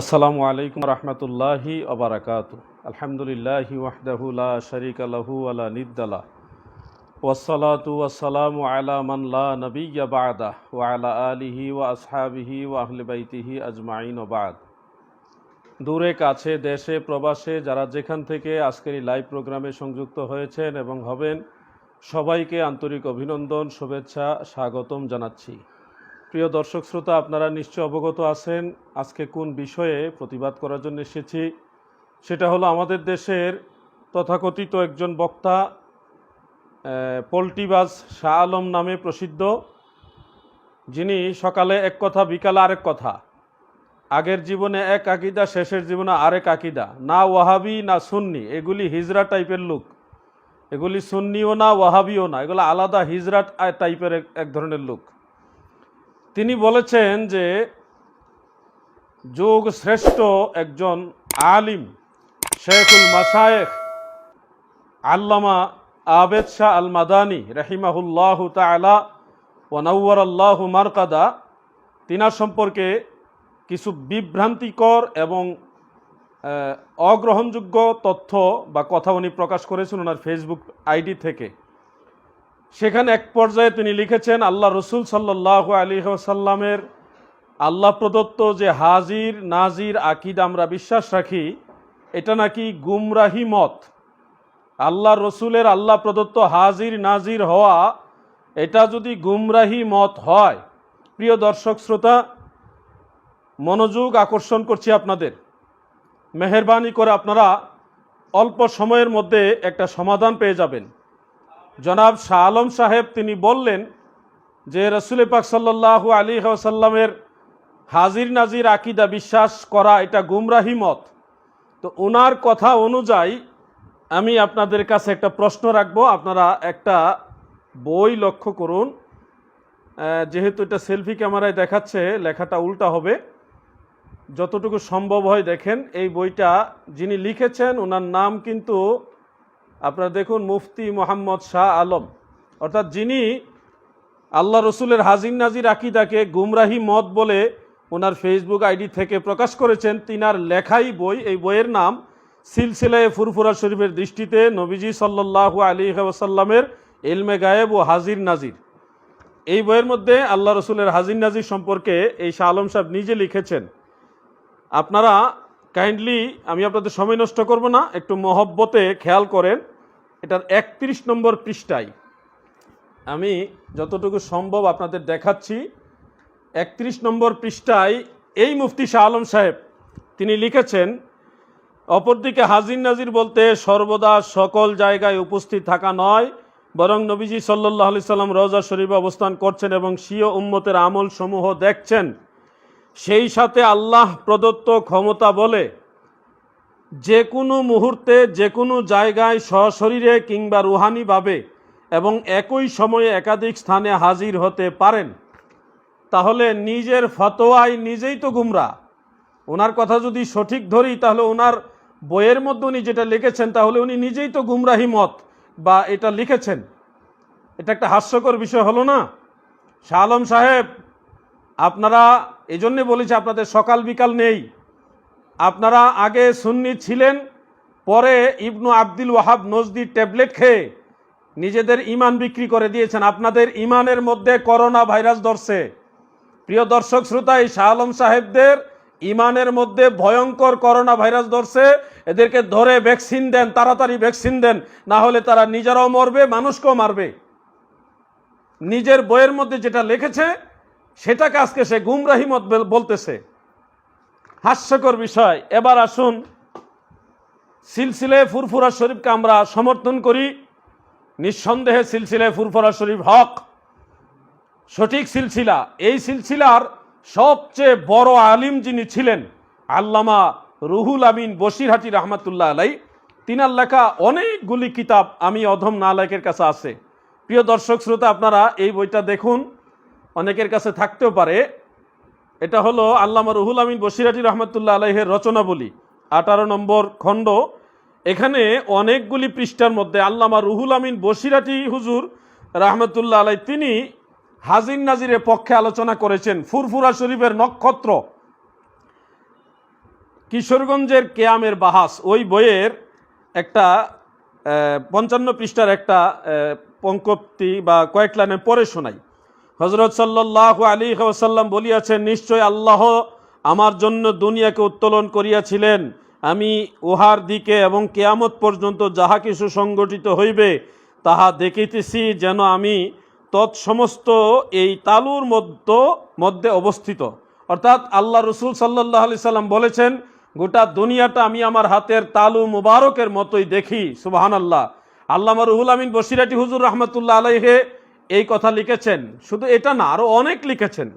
আসসালামু আলাইকুম রহমতুল্লাহি আবরাকাত আলহামদুলিল্লাহি ওয়াহদাহুলা শরিক আলহু আলা নিদ্দালা ওয়াসালাতু ওয়াসালামু আলা মান লা নবিয়্যা বাদা ওয়া আলা আলিহি ওয়া আসহাবিহি ওয়া আহলি বাইতিহি আজমাইন ও বাদ। দূরে, কাছে, দেশে, প্রবাসে যারা যেখান থেকে আজকের এই লাইভ প্রোগ্রামে সংযুক্ত হয়েছেন এবং হবেন, সবাইকে আন্তরিক অভিনন্দন, শুভেচ্ছা, স্বাগতম জানাচ্ছি। প্রিয় দর্শক শ্রোতা আপনারা নিশ্চয় অবগত আছেন আজকে কোন বিষয়ে প্রতিবাদ করার জন্য এসেছি। সেটা হলো আমাদের দেশের তথাকথিত একজন বক্তা আহ, পল্টিবাজ শাহ আলম নামে প্রসিদ্ধ। যিনি সকালে এক কথা বিকালে আরেক কথা। আগের জীবনে এক আকিদা শেষের জীবনে আরেক আকিদা। না ওয়াহাবি না সুন্নি। এগুলি হিজরা টাইপের লোক। এগুলি সুন্নিও না ওয়াহাবিও না। এগুলো আলাদা হিজরা টাইপের এক ধরনের লোক। তিনি বলেছেন যে যোগ শ্রেষ্ঠ একজন আলিম শেখুল মাসায়েখ আল্লামা আবেদ শাহ আল মাদানি রহিমাহুল্লাহ তালা ওয়ানাউর আল্লাহ মারকাদা, তিনার সম্পর্কে কিছু বিভ্রান্তিকর এবং অগ্রহণযোগ্য তথ্য বা কথা উনি প্রকাশ করেছেন ওনার ফেসবুক আইডি থেকে। সেখানে এক পর্যায়ে তিনি লিখেছেন, আল্লাহ রসুল সাল্লাহ আলী সাল্লামের আল্লাহ প্রদত্ত যে হাজির, নাজির আকিদ আমরা বিশ্বাস রাখি, এটা নাকি গুমরাহি মত। আল্লাহ রসুলের আল্লাহ প্রদত্ত হাজির, নাজির হওয়া, এটা যদি গুমরাহি মত হয়। প্রিয় দর্শক শ্রোতা, মনোযোগ আকর্ষণ করছি আপনাদের। মেহরবানি করে আপনারা অল্প সময়ের মধ্যে একটা সমাধান পেয়ে যাবেন। জনাব শাহ আলম সাহেব তিনি বললেন যে রসুল পাক সাল্লাহ আলী সাল্লামের হাজির নাজির আকিদা বিশ্বাস করা এটা গুমরাহি মত। তো ওনার কথা অনুযায়ী আমি আপনাদের কাছে একটা প্রশ্ন রাখব, আপনারা একটা বই লক্ষ্য করুন। যেহেতু এটা সেলফি ক্যামেরায় দেখাচ্ছে, লেখাটা উল্টা হবে। যতটুকু সম্ভব হয় দেখেন, এই বইটা যিনি লিখেছেন ওনার নাম কিন্তু আপনারা দেখুন মুফতি মোহাম্মদ শাহ আলম। অর্থাৎ যিনি আল্লাহ রসুলের হাজির নাজির আকিদাকে গুমরাহি মত বলে ওনার ফেসবুক আইডি থেকে প্রকাশ করেছেন, তিনার লেখাই বই, এই বইয়ের নাম সিলসিলায় ফুরফুরা শরীফের দৃষ্টিতে নবীজি সাল্লাহ আলী ওসাল্লামের এলমে গায়েব ও হাজির নাজির। এই বইয়ের মধ্যে আল্লাহ রসুলের হাজির নাজির সম্পর্কে এই শাহ আলম সাহেব নিজে লিখেছেন। আপনারা কাইন্ডলি আমি আপনাদের সময় নষ্ট করব না, একটু মহব্বতে খেয়াল করেন, এটার একত্রিশ নম্বর পৃষ্ঠায়। আমি যতটুকু সম্ভব আপনাদের দেখাচ্ছি, একত্রিশ নম্বর পৃষ্ঠায় এই মুফতি শাহ আলম সাহেব, তিনি লিখেছেন, অপরদিকে হাজির নাজির বলতে সর্বদা সকল জায়গায় উপস্থিত থাকা নয়, বরং নবীজি সাল্লাহ আলি সাল্লাম রওজা শরীফে অবস্থান করছেন এবং স্বীয় উম্মতের আমল সমূহ দেখছেন। সেই সাথে আল্লাহ প্রদত্ত ক্ষমতা বলে, যে কোনো মুহূর্তে, যে কোনো জায়গায় সশরীরে কিংবা রুহানিভাবে এবং একই সময়ে একাধিক স্থানে হাজির হতে পারেন, তাহলে নিজের ফতোয়ায় নিজেই তো গুমরা। ওনার কথা যদি সঠিক ধরি, তাহলে ওনার বইয়ের মধ্যে উনি যেটা লিখেছেন, তাহলে উনি নিজেই তো গুমরাহি মত বা এটা লিখেছেন। এটা একটা হাস্যকর বিষয় হলো না? শাহ আলম সাহেব, আপনারা এই জন্যে বলেছি আপনাদের, সকাল বিকাল নেই। আপনারা আগে সুন্নি ছিলেন, পরে Ibnu Abdul Wahab Najdi tablet খেয়ে নিজেদের ইমান বিক্রি করে দিয়েছেন। আপনাদের ইমানের মধ্যে করোনা ভাইরাস ধরছে। প্রিয় দর্শক শ্রোতা, এই শাহ আলম সাহেবদের ইমানের মধ্যে ভয়ঙ্কর করোনা ভাইরাস ধরছে। এদেরকে ধরে ভ্যাকসিন দেন, তাড়াতাড়ি ভ্যাকসিন দেন, না হলে তারা নিজেরাও মরবে, মানুষকেও মারবে। নিজের বইয়ের মধ্যে যেটা লিখেছে সেটাকে আজকে সে গুমরাহি মত বলতেছে। হাস্যকর বিষয়। এবার আসুন, সিলসিলে ফুরফুরা শরীফকে আমরা সমর্থন করি। নিঃসন্দেহে সিলসিলে ফুরফুরা শরীফ হক। সঠিক সিলসিলা। এই সিলসিলার সবচেয়ে বড় আলিম যিনি ছিলেন, আল্লামা রুহুল আমিন বসিরহাটি রহমাতুল্লাহ আলাই তিনার লেখা অনেকগুলি কিতাব আমি অধম নালায়কের কাছে আছে। প্রিয় দর্শক, শ্রোতা, আপনারা এই বইটা দেখুন। অনেকের কাছে থাকতেও পারে। এটা হলো আল্লামা রুহুল আমিন বসিরাটি রহমতুল্লাহ আলাইহের রচনাবলী, আঠারো নম্বর খণ্ড। এখানে অনেকগুলি পৃষ্ঠার মধ্যে আল্লামা রুহুল আমিন বসিরাটি হুজুর রহমতুল্লাহ আলাই তিনি হাজির নাজিরের পক্ষে আলোচনা করেছেন ফুরফুরা শরীফের নক্ষত্র। কিশোরগঞ্জের কেয়ামের বাহাস, ওই বইয়ের একটা পঞ্চান্ন পৃষ্ঠার একটা পঙ্কপ্তি বা কয়েক লাইনে পরে শোনাই। হজরত সাল্লাহ আলী ওসাল্লাম বলিয়াছেন, নিশ্চয় আল্লাহ আমার জন্য দুনিয়াকে উত্তোলন করিয়াছিলেন। আমি উহার দিকে এবং কেয়ামত পর্যন্ত যাহা কিছু সংগঠিত হইবে, তাহা দেখিতেছি যেন আমি তৎসমস্ত এই তালুর মধ্য, মধ্যে অবস্থিত। অর্থাৎ আল্লাহ রসুল সাল্লাহ আলি সাল্লাম বলেছেন, গোটা দুনিয়াটা আমি আমার হাতের তালু মুবারকের মতোই দেখি সুবাহান আল্লাহ আল্লাহ রুহুল আমিন বসিরাটি হুজুর রহমতুল্লাহ আলাইহে এই কথা লিখেছেন। শুধু এটা না আরও অনেক লিখেছেন।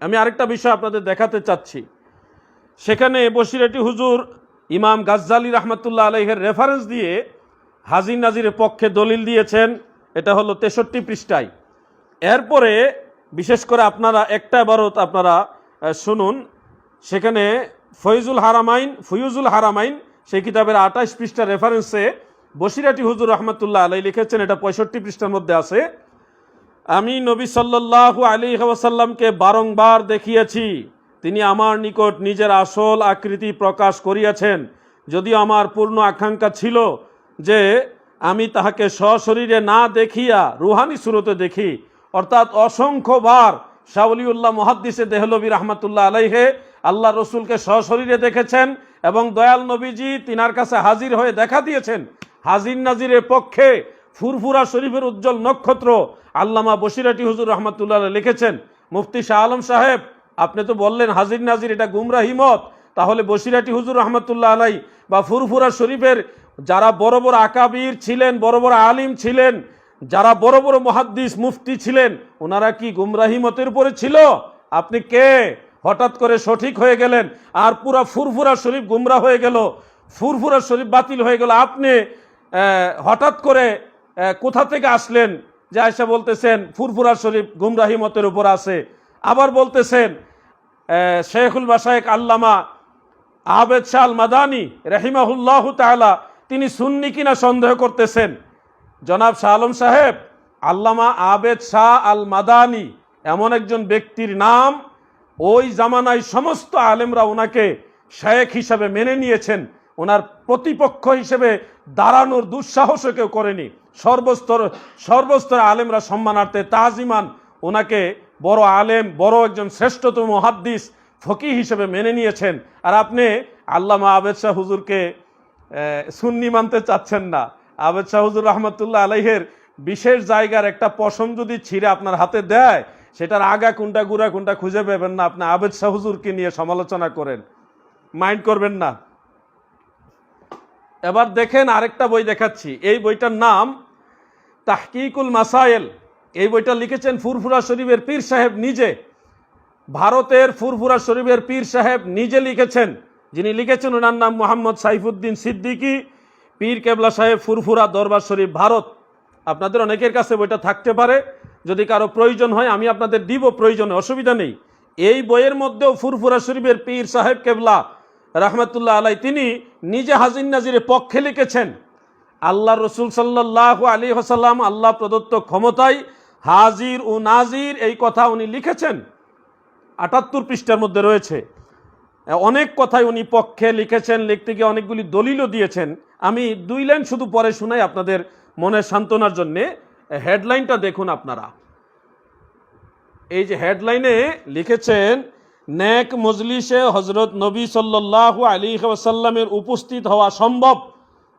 আমি আরেকটা বিষয় আপনাদের দেখাতে চাচ্ছি। সেখানে বসিরাটি হুজুর, ইমাম গাজ্জালি রহমতুল্লাহ আলাইহের রেফারেন্স দিয়ে হাজির নাজিরের পক্ষে দলিল দিয়েছেন। এটা হলো তেষট্টি পৃষ্ঠায়। এরপরে বিশেষ করে আপনারা একটা বারত আপনারা শুনুন। সেখানে ফয়জুল হারামাইন ফয়ুজুল হারামাইন, সেই কিতাবের আঠাশ পৃষ্ঠা রেফারেন্সে বসিরাটি হুজুর রহমতুল্লাহ আলাই লিখেছেন। এটা পঁয়ষট্টি পৃষ্ঠার মধ্যে আছে। আমি নবী সাল্লাল্লাহু আলী ওয়াসাল্লামকে বারংবার দেখিয়েছি। তিনি আমার নিকট নিজের আসল আকৃতি প্রকাশ করিয়াছেন। যদিও আমার পূর্ণ আকাঙ্ক্ষা ছিল যে আমি তাহাকে সশরীরে না দেখিয়া রুহানি সুরতে দেখি। অর্থাৎ অসংখ্যবার শাহলিউল্লাহ মহাদ্দিসে দেহলবী রহমতুল্লাহ আলাইহে আল্লাহ রসুলকে সশরীরে দেখেছেন এবং দয়াল নবীজি তিনার কাছে হাজির হয়ে দেখা দিয়েছেন। হাজির নাজিরের পক্ষে ফুরফুরা শরীফের উজ্জ্বল নক্ষত্র আল্লামা বসিরাটি হুজুর রহমতুল্লাহ লিখেছেন, মুফতি শাহ আলম সাহেব, আপনি তো বললেন হাজির নাজির এটা গুমরাহি মত, তাহলে বসিরাটি হুজুর রহমতুল্লাহ আলাই বা ফুরফুরা শরীফের যারা বড় বড় আকাবির ছিলেন, বড় বড় আলিম ছিলেন, যারা বড় বড় মহাদ্দিস, মুফতি ছিলেন, ওনারা কি গুমরাহি মতের উপরে ছিল? আপনি কে? হঠাৎ করে সঠিক হয়ে গেলেন আর পুরা ফুরফুরা শরীফ গুমরা হয়ে গেল, ফুরফুরা শরীফ বাতিল হয়ে গেল, আপনি হঠাৎ করে কোথা থেকে আসলেন? যে আয়সা বলতেছেন, ফুরফুরা শরীফ গুমরাহি মতের উপর আছে। আবার বলতেছেন শেখুল বাসায়েক আল্লামা আবেদ শাহ মাদানি রহিমাহুল্লাহ তাআলা, তিনি সুন্নি কিনা সন্দেহ করতেছেন। জনাব শাহ আলম সাহেব, আল্লামা আবেদ শাহ আল মাদানি এমন একজন ব্যক্তির নাম, ওই জামানায় সমস্ত আলেমরা ওনাকে শেখ হিসাবে মেনে নিয়েছেন। ওনার প্রতিপক্ষ হিসেবে দাঁড়ানোর দুঃসাহসও কেউ করেনি। সর্বস্তর সর্বস্তর আলেমরা সম্মানার্থে তাজিমান ওনাকে বড় আলেম, বড় একজন শ্রেষ্ঠতম মহাদ্দিস ফকি হিসেবে মেনে নিয়েছেন। আর আপনি আল্লামা আবেদ শাহ হুজুরকে সুন্নি মানতে চাচ্ছেন না। আবেদ শাহ হুজুর রহমতুল্লাহ আলাইহের বিশেষ জায়গার একটা পশম যদি ছিঁড়ে আপনার হাতে দেয়, সেটার আগা কোনটা গুড়া কোনটা খুঁজে পাবেন না। আপনি আবেদ শাহ হুজুরকে নিয়ে সমালোচনা করেন। মাইন্ড করবেন না। এবার দেখেন আরেকটা বই দেখাচ্ছি। এই বইটার নাম তাহকিকুল মাসাইল এই বইটা লিখেছেন ফুরফুরা শরীফের পীর সাহেব নিজে। ভারতের ফুরফুরা শরীফের পীর সাহেব নিজে লিখেছেন। যিনি লিখেছেন ওনার নাম মোহাম্মদ সাইফুদ্দিন সিদ্দিকী। পীর কেবলা সাহেব ফুরফুরা দরবার শরীফ, ভারত। আপনাদের অনেকের কাছে বইটা থাকতে পারে। যদি কারও প্রয়োজন হয়, আমি আপনাদের দিব, প্রয়োজনে অসুবিধা নেই। এই বইয়ের মধ্যেও ফুরফুরা শরীফের পীর সাহেব কেবলা রহমতুল্লাহ আলাই তিনি নিজে হাজির নাজিরের পক্ষে লিখেছেন, আল্লাহ রসুল সাল্লাহ আলী হাসাল্লাম আল্লাহ প্রদত্ত ক্ষমতায় হাজির ও নাজির, এই কথা উনি লিখেছেন, আটাত্তর পৃষ্ঠার মধ্যে রয়েছে। অনেক কথাই উনি পক্ষে লিখেছেন, লিখতে গিয়ে অনেকগুলি দলিলও দিয়েছেন। আমি দুই লাইন শুধু পরে শোনাই আপনাদের মনের সান্ত্বনার জন্যে। হেডলাইনটা দেখুন আপনারা। এই যে হেডলাইনে লিখেছেন নেক মজলিসে হজরত নবী সাল্লাহ আলী ওয়াসাল্লামের উপস্থিত হওয়া সম্ভব,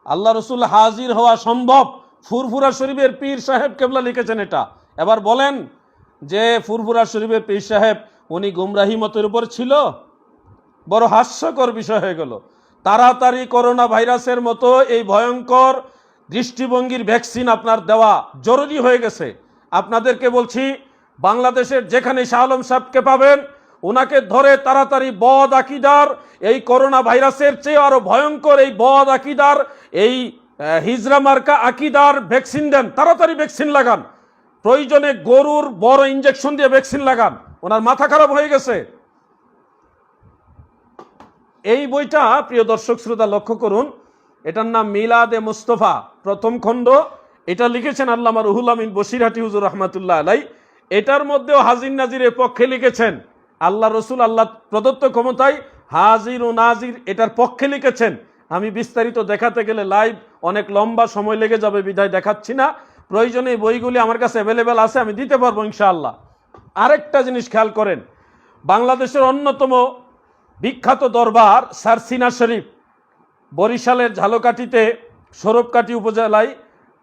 আল্লাহ রসুল হাজির হওয়া সম্ভব। ফুরফুরা শরীফের পীর সাহেব কেবলা লিখেছেন এটা। এবার বলেন যে ফুরফুরা শরীফের পীর সাহেব, উনি গুমরাহি মতের উপর ছিল? বড় হাস্যকর বিষয় হয়ে গেল। তাড়াতাড়ি করোনা ভাইরাসের মতো এই ভয়ঙ্কর দৃষ্টিভঙ্গির ভ্যাকসিন আপনার দেওয়া জরুরি হয়ে গেছে। আপনাদেরকে বলছি, বাংলাদেশের যেখানে শাহ আলম সাহেবকে পাবেন ওনাকে ধরে তাড়াতাড়ি বদ আকিদার, এই করোনা ভাইরাসের চেয়ে আরও ভয়ঙ্কর এই বদ আকিদার, এই হিজরা মার্কা আকিদার ভ্যাকসিন দেন। তাড়াতাড়ি ভ্যাকসিন লাগান। প্রয়োজনে গরুর বড় ইঞ্জেকশন দিয়ে ভ্যাকসিন লাগান। ওনার মাথা খারাপ হয়ে গেছে। এই বইটা, প্রিয় দর্শক শ্রোতা, লক্ষ্য করুন। এটার নাম মিলাদে মুস্তফা, প্রথম খণ্ড। এটা লিখেছেন আল্লামা রুহুল আমিন বসিরহাটি হুজুর রহমাতুল্লাহ আলাই এটার মধ্যেও হাজির নাজিরের পক্ষে লিখেছেন। আল্লাহ রসুল, আল্লাহ প্রদত্ত ক্ষমতায় হাজির ও নাজির এটার পক্ষে লিখেছেন। আমি বিস্তারিত দেখাতে গেলে লাইভ অনেক লম্বা সময় লেগে যাবে বিধায় দেখাচ্ছি না। প্রয়োজনে বইগুলি আমার কাছে অ্যাভেলেবেল আছে, আমি দিতে পারব ইনশাআল্লাহ। আরেকটা জিনিস খেয়াল করেন, বাংলাদেশের অন্যতম বিখ্যাত দরবার সারসিনা শরীফ, বরিশালের ঝালকাঠিতে সরবকাঠি উপজেলায়,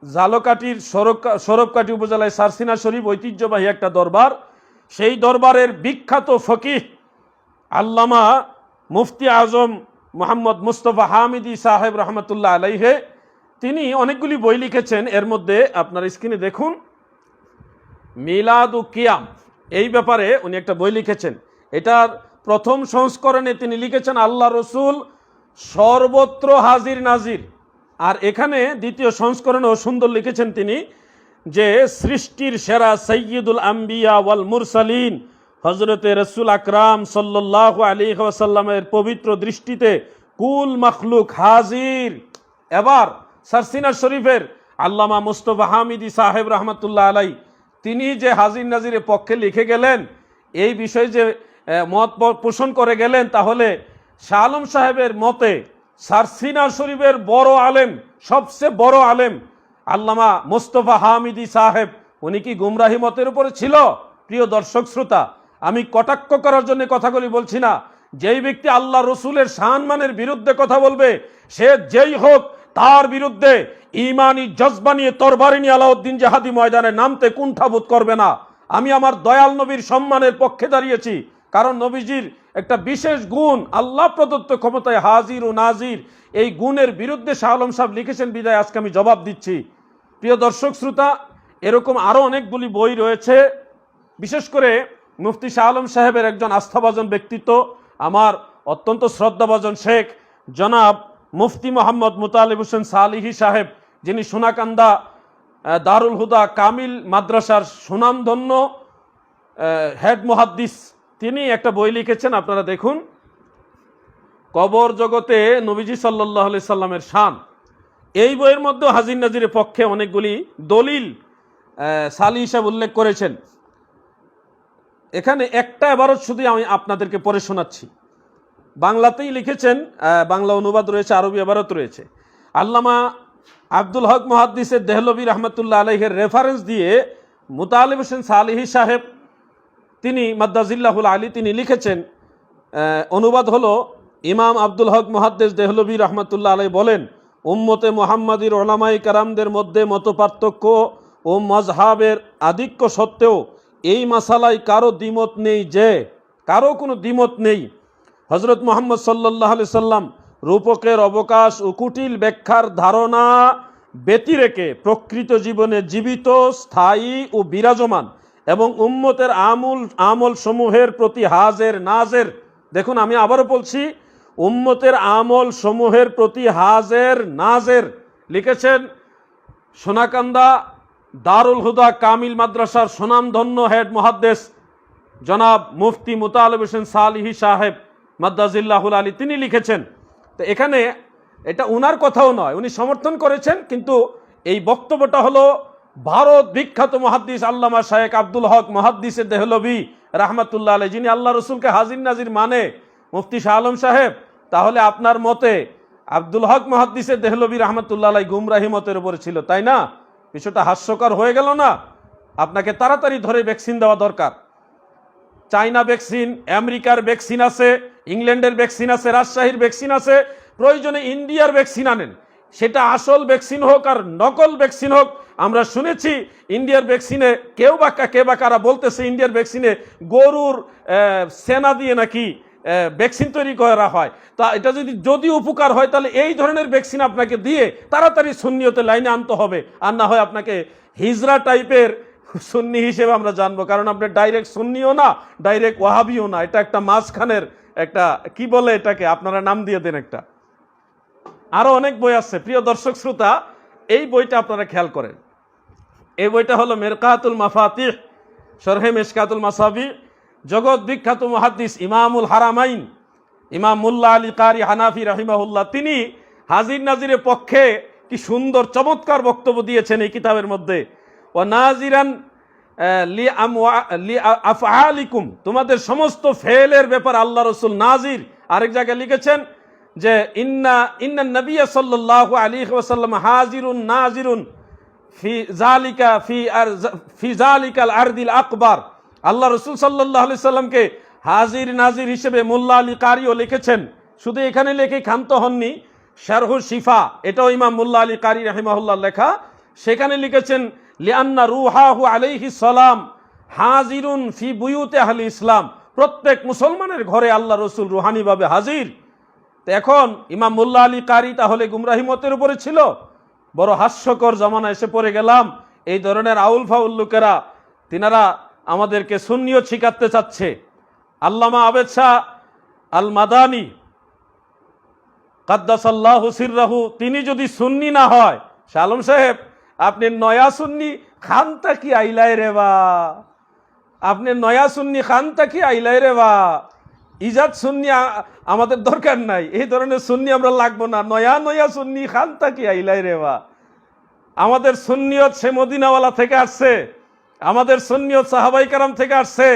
ঝালকাঠির সরব সরবকাঠি উপজেলায় সারসিনা শরীফ ঐতিহ্যবাহী একটা দরবার। সেই দরবারের বিখ্যাত ফকিহ আল্লামা মুফতি আজম মোহাম্মদ মুস্তফা হামিদি সাহেব রহমতুল্লাহ আলাইহে, তিনি অনেকগুলি বই লিখেছেন। এর মধ্যে আপনার স্ক্রিনে দেখুন, মিলাদ ও কিয়াম, এই ব্যাপারে উনি একটা বই লিখেছেন। এটার প্রথম সংস্করণে তিনি লিখেছেন, আল্লাহ রসুল সর্বত্র হাজির নাজির। আর এখানে দ্বিতীয় সংস্করণেও সুন্দর লিখেছেন তিনি যে সৃষ্টির সেরা সৈয়দুল আম্বিয়া ওয়াল মুরসালিন হজরতে রসুল আকরাম সাল্লাহ আলী ওয়াসাল্লামের পবিত্র দৃষ্টিতে কুল মখলুক হাজির। এবার সারসিনা শরীফের আল্লামা মুস্তফা হামিদি সাহেব রহমতুল্লাহ আলাই, তিনি যে হাজির নাজিরের পক্ষে লিখে গেলেন, এই বিষয়ে যে মত পোষণ করে গেলেন, তাহলে শাহ আলম সাহেবের মতে সারসিনা শরীফের বড় আলেম, সবচেয়ে বড় আলেম আল্লামা মোস্তফা হামিদি সাহেব, উনি কি গুমরাহি মতের উপরে ছিল? প্রিয় দর্শক শ্রোতা, আমি কটাক্ষ করার জন্য কথাগুলি বলছি না। যেই ব্যক্তি আল্লাহ রসুলের সম্মানের বিরুদ্ধে কথা বলবে, সে যেই হোক, তার বিরুদ্ধে ইমানি জজবা নিয়ে তরবারি নিয়ে আলাউদ্দিন জাহাদি ময়দানে নামতে কুণ্ঠাবোধ করবে না। আমি আমার দয়াল নবীর সম্মানের পক্ষে দাঁড়িয়েছি, কারণ নবীজির একটা বিশেষ গুণ আল্লাহ প্রদত্ত ক্ষমতায় হাজির ও নাজির, এই গুণের বিরুদ্ধে শাহ আলম সাহেব লিখেছেন, বিদায়, আজকে আমি জবাব দিচ্ছি। প্রিয় দর্শক, শ্রোতা, এরকম আরও অনেকগুলি বই রয়েছে। বিশেষ করে মুফতি শাহ আলম সাহেবের একজন আস্থাভাজন ব্যক্তিত্ব, আমার অত্যন্ত শ্রদ্ধাভাজন শেখ, জনাব মুফতি মোহাম্মদ মুতালিব হোসেন সালিহি সাহেব, যিনি সোনাকান্দা দারুল হুদা কামিল মাদ্রাসার সুনামধন্য হেড মুহাদ্দিস। তিনি একটা বই লিখেছেন, আপনারা দেখুন। কবর জগতে নবীজি সাল্লাহ সাল্লামের শান। এই বইয়ের মধ্যে হাজির নাজিরের পক্ষে অনেকগুলি দলিল সালি হিসাব উল্লেখ করেছেন। এখানে একটা এবারত শুধু আমি আপনাদেরকে পড়ে শোনাচ্ছি। বাংলাতেই লিখেছেন বাংলা অনুবাদ রয়েছে, আরবি এবারত রয়েছে। আল্লামা আব্দুল হক মহাদ্দিসের দেহলবী রহমতুল্লাহ আলহের রেফারেন্স দিয়ে মুতালিব হোসেন সালিহি সাহেব, তিনি মাদ্দাজিল্লাহুল আলী, তিনি লিখেছেন অনুবাদ হলো ইমাম আব্দুল হক মহাদ্দেস দেহলবী রহমতুল্লাহ আলাই বলেন উম্মতে মোহাম্মদীর ওলামাই কারামদের মধ্যে মত পার্থক্য ও মজহাবের আধিক্য সত্ত্বেও এই মাসালায় কারও দ্বিমত নেই যে, কারও কোনো দ্বিমত নেই। হজরত মোহাম্মদ সাল্লাহ আলি সাল্লাম রূপকের অবকাশ ও কুটিল ব্যাখ্যার ধারণা ব্যতি রেখে প্রকৃত জীবনে জীবিত, স্থায়ী ও বিরাজমান এবং উম্মতের আমূল আমল সমূহের প্রতি হাজের, নাজের। দেখুন, আমি আবারও বলছি উম্মতের আমল সমূহের প্রতি হাজের নাজের লিখেছেন সোনাকান্দা দারুল হুদা কামিল মাদ্রাসার সুনামধন্য হেড মহাদ্দেশ জনাব মুফতি মুতালিব হোসেন সালিহি সাহেব মাদ্দাজিল্লাহুল আলী। তিনি লিখেছেন, তো এখানে এটা উনার কথাও নয়, উনি সমর্থন করেছেন, কিন্তু এই বক্তব্যটা হলো ভারত বিখ্যাত মহাদ্দিস আল্লামা শায়েক আব্দুল হক মহাদ্দিসের দেহলবি রাহমাতুল্লাহ আলী যিনি আল্লাহ রসুলকে হাজির নাজির মানে মুফতি শাহ আলম সাহেব, তাহলে আপনার মতে আব্দুল হক মহাদ্দিসের দেহলবি রহমতুল্লাহ গুমরাহি মতের উপরে ছিল, তাই না? বিষয়টা হাস্যকর হয়ে গেল না? আপনাকে তাড়াতাড়ি ধরে ভ্যাকসিন দেওয়া দরকার। চাইনা ভ্যাকসিন, আমেরিকার ভ্যাকসিন আছে, ইংল্যান্ডের ভ্যাকসিন আছে, রাজশাহীর ভ্যাকসিন আছে, প্রয়োজনে ইন্ডিয়ার ভ্যাকসিন আনেন। সেটা আসল ভ্যাকসিন হোক আর নকল ভ্যাকসিন হোক, আমরা শুনেছি ইন্ডিয়ার ভ্যাকসিনে কেউ বা কা- বা কারা বলতেছে ইন্ডিয়ার ভ্যাকসিনে গরুর সেনা দিয়ে নাকি ভ্যাকসিন তৈরি করা হয়। তা এটা যদি যদি উপকার হয়, তাহলে এই ধরনের ভ্যাকসিন আপনাকে দিয়ে তাড়াতাড়ি সুন্নিয়তে লাইনে আনতে হবে। আর না হয় আপনাকে হিজরা টাইপের সুন্নি হিসেবে আমরা জানব। কারণ আপনি ডাইরেক্ট সুন্নিও না ডাইরেক্ট ওয়াহাবিও না। এটা একটা মাঝখানের একটা, কি বলে এটাকে? আপনারা নাম দিয়ে দেন একটা। আরও অনেক বই আছে। প্রিয় দর্শক শ্রোতা, এই বইটা আপনারা খেয়াল করেন। এই বইটা হলো মেরকাতুল মাফাতিহ সরহে মেশকাতুল মাসাবি জগৎ বিখ্যাত মহাদ্দিস ইমামুল হারামাইন ইমাম মুল্লা আলী কারি হানাফি রাহিমাহুল্লাহ, তিনি হাজির নাজিরের পক্ষে কি সুন্দর চমৎকার বক্তব্য দিয়েছেন এই কিতাবের মধ্যে। ও নাজিরান আফআলিকুম, তোমাদের সমস্ত ফেলের ব্যাপার আল্লাহ রসুল নাজির। আরেক জায়গায় লিখেছেন যে, ইন্না ইন্না নবিয়া সাল্লাল্লাহু আলাইহি ওয়াসাল্লাম হাজিরুন নাজিরুন ফি জালিকা ফি আর ফি জালিকাল আরদিল আকবার। আল্লাহ রসুল সাল্লাহ সাল্লামকে হাজির নাজির হিসেবে মোল্লা আলী কারিও লিখেছেন। শুধু এখানে লেখে ক্ষান্ত হননি, শারহু শিফা, এটাও ইমাম মোল্লা আলী কারি রাহিমাহুল্লাহ লেখা। সেখানে লিখেছেন লিয়ান্না রুহাহু আলাইহি সালাম হাজিরুন ফি বুয়ুতে আহলি ইসলাম। প্রত্যেক মুসলমানের ঘরে আল্লাহ রসুল রুহানিভাবে হাজির। তো এখন ইমাম মোল্লা আলী কারি তাহলে গুমরাহিমতের উপরে ছিল। বড় হাস্যকর জমানা এসে পড়ে গেলাম। এই ধরনের আউল ফাউল লোকেরা, তিনারা আমাদেরকে সুন্নিয়ত শিখাতে চাচ্ছে। আল্লামা আবেদ শাহ আল মাদানি কাদ্দাসাল্লাহ সিররাহু, তিনি যদি সুন্নি না হয় শালম সাহেব, আপনি নয়া সুন্নি খানতা কি আইলাই রে বা? আপনি নয়া সুন্নি খানতা কি আইলাই রে বা? ইজাদ সুন্নি আমাদের দরকার নাই, এই ধরনের সুন্নি আমরা লাগবো না। নয়া নয়া সুন্নি খানতা কি আইলাই রে বা? আমাদের সুন্নিয়ত সে মদিনাওয়ালা থেকে আসছে। আমাদের সুন্নিয়ত সাহাবাই কারাম থেকে আসছে।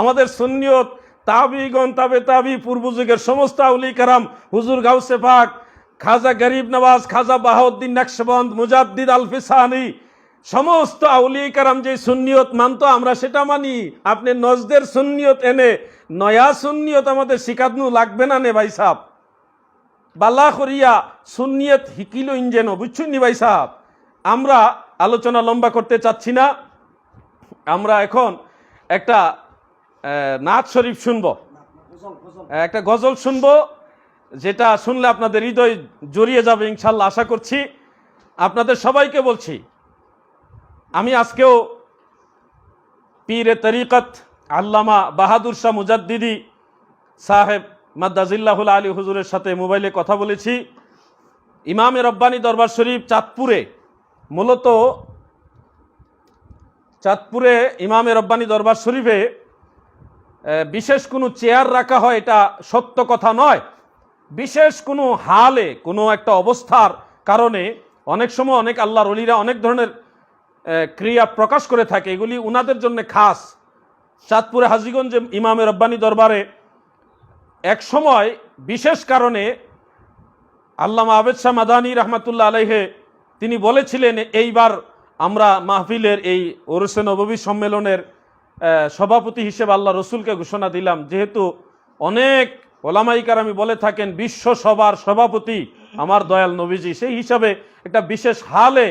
আমাদের সুন্নিয়ত তাবিগণ, তাবে তাবি পূর্ব যুগের সমস্ত আউলি কারাম, হুজুর গাউসে পাক, খাজা গরিব নওয়াজ, খাজা বাহাউদ্দিন নকশবন্দ, মুজাদ্দিদ আল ফিসানি সমস্ত আউলি কারাম যে সুন্নিয়ত মানতো, আমরা সেটা মানি। আপনি নজদের সুন্নিয়ত এনে, নয়া সুন্নিয়ত আমাদের শিখাতনু লাগবে না নে ভাই সাহ বাল্লা করিয়া সুন্নিয়ত হিকিল ইঞ্জেন, বুঝছেন নি ভাই সাহ আমরা আলোচনা লম্বা করতে চাচ্ছি না। আমরা এখন একটা নাচ শরীফ শুনব। একটা গজল শুনব, যেটা শুনলে আপনাদের হৃদয় জড়িয়ে যাবে ইনশাল্লাহ, আশা করছি। আপনাদের সবাইকে বলছি, আমি আজকেও পীরে তরিকত আল্লামা বাহাদুর শাহ মুজাদ্দিদি সাহেব মাদ্দাজিল্লাহুল আলী হুজুরের সাথে মোবাইলে কথা বলেছি। ইমামে রব্বানি দরবার শরীফ চাঁদপুরে মূলত চাঁদপুরে ইমামে রব্বানী দরবার শরীফে বিশেষ কোনো চেয়ার রাখা হয় এটা সত্য কথা নয়। বিশেষ কোনো হালে, কোনো একটা অবস্থার কারণে অনেক সময় অনেক আল্লাহর অলিরা অনেক ধরনের ক্রিয়া প্রকাশ করে থাকে। এগুলি উনাদের জন্য খাস। চাঁদপুরে হাজিগঞ্জে ইমামে রব্বানী দরবারে এক সময় বিশেষ কারণে আল্লামা আবেদ শাহ মাদানী রহমাতুল্লাহ আলাইহে তিনি বলেছিলেন, এইবার আমরা মাহফিলের এই ওরসে নববী সম্মেলনের সভাপতি হিসেবে আল্লাহ রসুলকে ঘোষণা দিলাম। যেহেতু অনেক ওলামাইকার আমি বলে থাকেন, বিশ্ব সভার সভাপতি আমার দয়াল নবীজি। সেই হিসাবে একটা বিশেষ হালে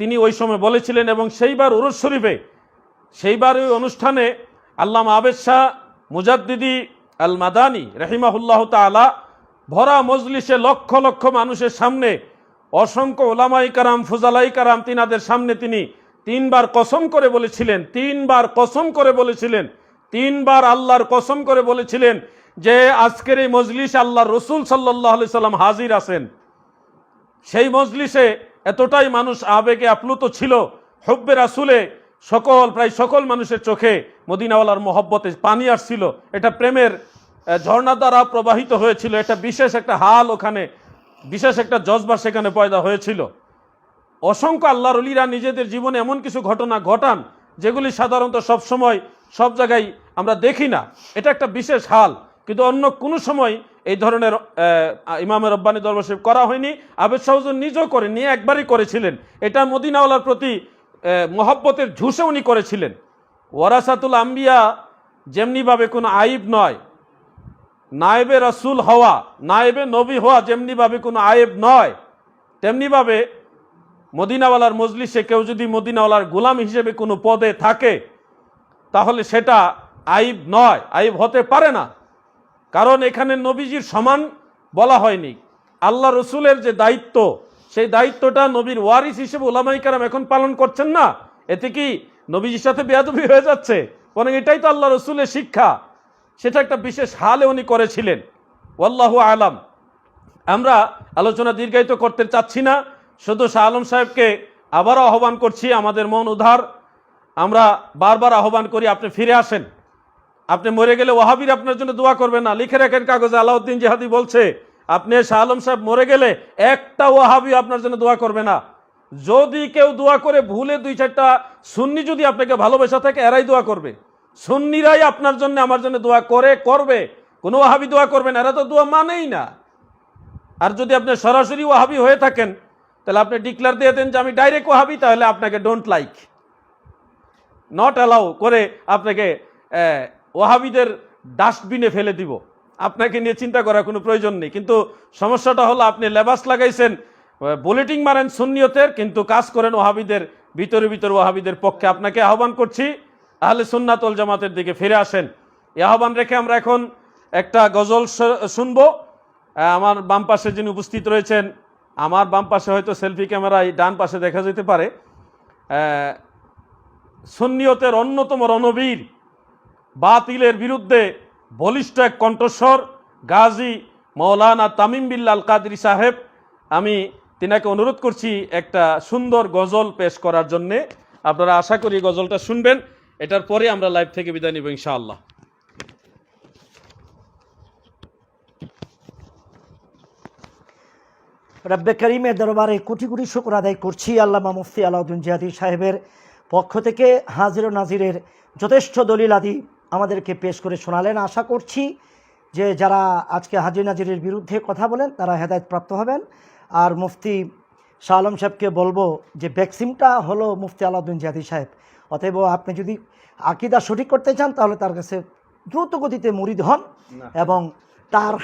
তিনি ওই সময় বলেছিলেন এবং সেইবার উরুস শরীফে, সেইবার ওই অনুষ্ঠানে আল্লাহ আবেদ শাহ মুজাদ্দিদি আল মাদানি রহিমাহুল্লাহ তালা ভরা মজলিসে লক্ষ লক্ষ মানুষের সামনে অসংখ্য ওলামাই কারাম, ফুজালাই কারাম, তিনাদের সামনে তিনি তিনবার কসম করে বলেছিলেন, তিনবার কসম করে বলেছিলেন, তিনবার আল্লাহর কসম করে বলেছিলেন যে আজকের এই মজলিস আল্লাহ রসুল সাল্লাহ সাল্লাম হাজির আছেন। সেই মজলিসে এতটাই মানুষ আবেগে আপ্লুত ছিল, হব্বে রাসুলে সকল, প্রায় সকল মানুষের চোখে মদিনাওয়ালার মহব্বতে পানি আসছিল। এটা প্রেমের ঝর্ণা দ্বারা প্রবাহিত হয়েছিল। এটা বিশেষ একটা হাল ওখানে বিশেষ একটা জজবা সেখানে পয়দা হয়েছিল। অসংখ্য আল্লাহর অলিরা নিজেদের জীবনে এমন কিছু ঘটনা ঘটান, যেগুলি সাধারণত সব সময় সব জায়গায় আমরা দেখি না। এটা একটা বিশেষ হাল, কিন্তু অন্য কোনো সময় এই ধরনের ইমামের রব্বানি দরবার করা হয়নি। আবেদ শাহজুন নিজেও করে নিয়ে একবারই করেছিলেন। এটা মদিনাওয়ালার প্রতি মহব্বতের ঝুঁসে উনি করেছিলেন। ওয়ারাসাতুল আম্বিয়া যেমনিভাবে কোনো আইব নয় নায়েবে রসুল হওয়া, নায়েবে নবী হওয়া যেমনিভাবে কোনো আয়েব নয় তেমনিভাবে মদিনাওয়ালার মজলিসে কেউ যদি মদিনাওয়ালার গোলাম হিসেবে কোনো পদে থাকে, তাহলে সেটা আইব নয় আইব হতে পারে না। কারণ এখানে নবীজির সমান বলা হয়নি। আল্লাহ রসুলের যে দায়িত্ব, সেই দায়িত্বটা নবীর ওয়ারিস হিসেবে ওলামাই কারাম এখন পালন করছেন না। এতে কি নবীজির সাথে বেয়াদবি হয়ে যাচ্ছে? বরং এটাই তো আল্লাহ রসুলের শিক্ষা। সেটা একটা বিশেষ হালে উনি করেছিলেন। ওয়াল্লাহু আলাম। আমরা আলোচনা দীর্ঘায়িত করতে চাচ্ছি না। শুধু শাহ আলম সাহেবকে আবারও আহ্বান করছি, আমাদের মন উদ্ধার আমরা বারবার আহ্বান করি, আপনি ফিরে আসেন। আপনি মরে গেলে ওয়াহাবির আপনার জন্য দোয়া করবে না। লিখে রাখেন কাগজে, আলাউদ্দিন জেহাদি বলছে, আপনি শাহ আলম সাহেব মরে গেলে একটা ওয়াহাবি আপনার জন্য দোয়া করবে না। যদি কেউ দোয়া করে, ভুলে দুই চারটা সুন্নি যদি আপনাকে ভালোবাসা থাকে, এরাই দোয়া করবে। সুন্নিরাই আপনার জন্য আমার জন্য দোয়া করে করবে। কোনো ওয়াহাবি দোয়া করবেন এরা তো দোয়া মানেই না। আর যদি আপনি সরাসরি ওয়াহাবি হয়ে থাকেন তাহলে আপনি ডিক্লার দিয়ে দেন যে আমি ডাইরেক্ট ওয়াহাবি তাহলে আপনাকে ডোন্ট লাইক নট অ্যালাউ করে আপনাকে আহ, ওয়াহাবিদের ডাস্টবিনে ফেলে দিব। আপনাকে নিয়ে চিন্তা করার কোনো প্রয়োজন নেই। কিন্তু সমস্যাটা হলো আপনি লেবাস লাগাইছেন বুলেটিং মারেন সুন্নিয়তের কিন্তু কাজ করেন ওয়াহাবিদের ভিতরে ভিতরে ওয়াহাবিদের পক্ষে। আপনাকে আহ্বান করছি তাহলে সুন্নাতল জামাতের দিকে ফিরে আসেন। এই আহ্বান রেখে আমরা এখন একটা গজল শুনব। আমার বাম পাশে যিনি উপস্থিত রয়েছেন, আমার বাম পাশে হয়তো সেলফি ক্যামেরায় ডান পাশে দেখা যেতে পারে। সুন্নিয়তের অন্যতম রণবীর বাতিলের বিরুদ্ধে বলিষ্ঠ এক কণ্ঠস্বর, গাজী মৌলানা তামিম বিল্লাল কাদরি সাহেব। আমি তিনাকে অনুরোধ করছি একটা সুন্দর গজল পেশ করার জন্যে। আপনারা আশা করি গজলটা শুনবেন। এটার পরে আমরা লাইভ থেকে বিদায় নিব ইনশাআল্লাহ। রব্বে করিমের দরবারে কোটি কোটি শুক্র আদায় করছি আল্লামা মুফতি আলাউদ্দিন জিয়াদি সাহেবের পক্ষ থেকে। হাজির নাজিরের যথেষ্ট দলিল আদি আমাদেরকে পেশ করে শোনালেন। আশা করছি যে যারা আজকে হাজির নাজিরের বিরুদ্ধে কথা বলেন, তারা হেদায়ত প্রাপ্ত হবেন। আর মুফতি শাহ আলম সাহেবকে বলব যে ভ্যাকসিনটা হলো মুফতি আলাউদ্দিন জিয়াদি সাহেব। অতএব আপনি যদি আকিদা সঠিক করতে চান তাহলে তার কাছে দ্রুত গতিতে মুরিদ হন এবং তার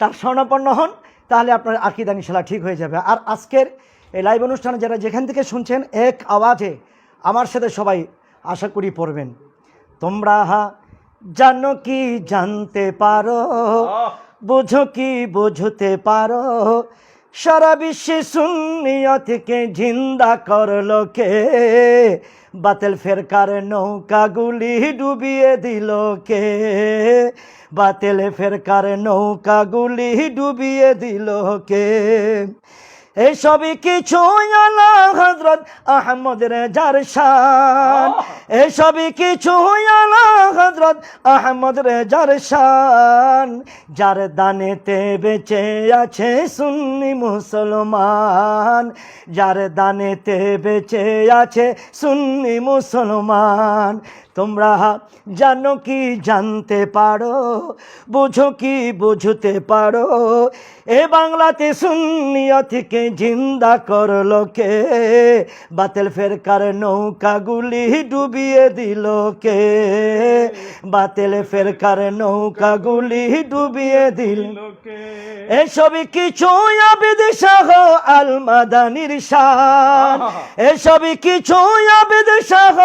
তার স্বর্ণাপন্ন হন তাহলে আপনার আকিদা নিশালা ঠিক হয়ে যাবে। আর আজকের এই লাইভ অনুষ্ঠানে যারা যেখান থেকে শুনছেন এক আওয়াজে আমার সাথে সবাই আশা করি পড়বেন। তোমরা হা জানো কি জানতে পারো? বোঝো কি বুঝতে পারো? সারা বিশ্বে সুন্নিয়তকে জিন্দা করল কে? বাতেল ফেরকার নৌকাগুলি ডুবিয়ে দিল কে? বাতেল ফেরকার নৌকাগুলি ডুবিয়ে দিল কে? এসবই কিছু আলা হজরত আহমদ রেজার শান। এসবই কিছু আলা হজরত আহমদ রেজার শান। যার দানেতে বেঁচে আছে সুন্নি মুসলমান। যার দানেতে বেঁচে আছে সুন্নি মুসলমান। তোমরা জানো কি জানতে পারো? বুঝো কি বুঝতে পারো? এ বাংলাতে সুন্নিয়তকে জিন্দা করল কে? বাতিল ফেরকার নৌকাগুলি ডুবিয়ে দিল কে? বাতিল ফেরকার নৌকাগুলি ডুবিয়ে দিল এসবই কিছু আবিদ শাহ আল শান। এসবই কিছু আবিদ শাহ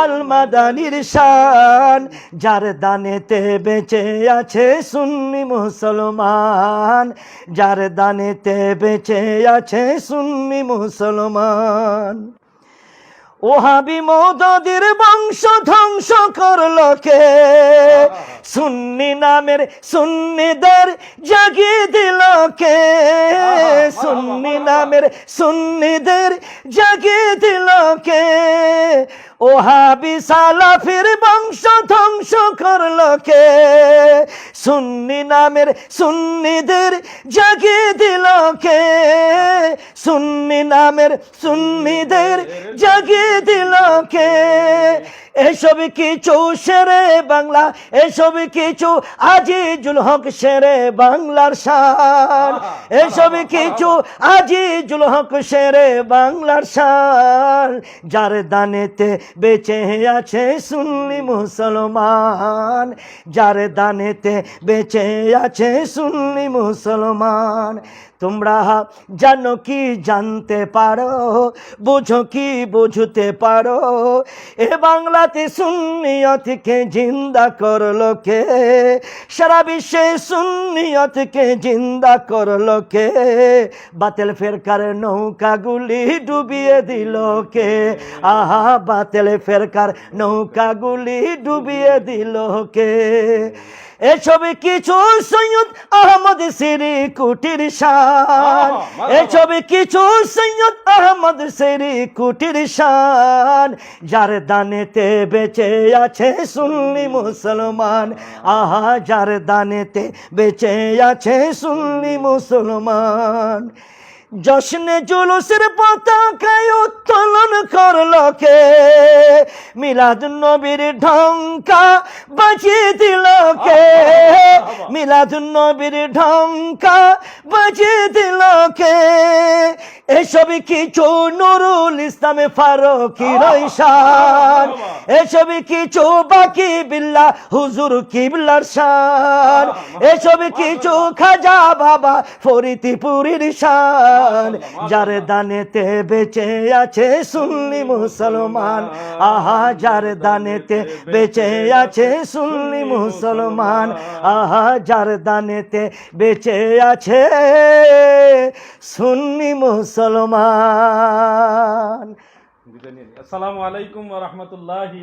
আল মাদানির শান। যার দানেতে বেঁচে আছে সুন্নি মুসলমান। যার দানেতে বেঁচে আছে সুন্নি মুসলমান। ওহাবি মৌদদের বংশ ধ্বংস করল কে? সুন্নি নামের সুন্নিদের জাগিয়ে দিল কে? সুন্নি নামের সুন্নিদের জাগিয়ে দিল কে? ওহাবি সালাফির বংশ ধ্বংস করল কে? সুন্নি নামের সুন্নিদের জাগিয়ে দিল কে? সুন্নি নামের সুন্নিদের জাগিয়ে দিল কে? এসব কিছু সেরে বাংলা এসব কিছু আজিজুল হক সেরে বাংলার শান। এসব কিছু আজিজুল হক সেরে বাংলার শান। যার দানেতে বেঁচে আছে সুন্নি মুসলমান যার দানেতে বেঁচে আছে সুন্নি মুসলমান তোমরা জানো কি জানতে পারো, বুঝো কি বুঝতে পারো? এ বাংলাতে সুন্নিয়তকে জিন্দা করল কে? সারা বিশ্বে সুন্নিয়তকে জিন্দা করল কে? বাতিল ফেরকার নৌকাগুলি ডুবিয়ে দিল কে? আহা, বাতিল ফেরকার নৌকাগুলি ডুবিয়ে দিল কে? এসব কিছু সৈয়দ আহমদ সিরি কুটির শান এসব কিছু সৈয়দ আহমদ সিরি কুটির শান। যার দানেতে বেঁচে আছে সুন্নি মুসলমান। আহা যার দানেতে বেঁচে আছে সুন্নি মুসলমান। জশ্নে জুলুসের পতাকায় উত্তোলন করল কে? মিলাদ নবীর ঢঙ্কা বাজিয়ে দিল কে? মিলাদ নবীর ঢঙ্কা বাজিয়ে দিল কে? এসব কিছু নুরুল ইসলামে ফারুকি রইশান? এসব কিছু বাকি বিল্লা হুজুর কিবলার শান? এসব কিছু খাজা বাবা ফরিতিপুরীর শান? যার দানেতে বেঁচে আছে সুন্নি মুসলমান। আহা, যার দানেতে বেঁচে আছে সুন্নি মুসলমান। আহা, যার দানেতে বেঁচে আছে সুন্নি মুসলমান। আসসালামু আলাইকুম রাহমাতুল্লাহি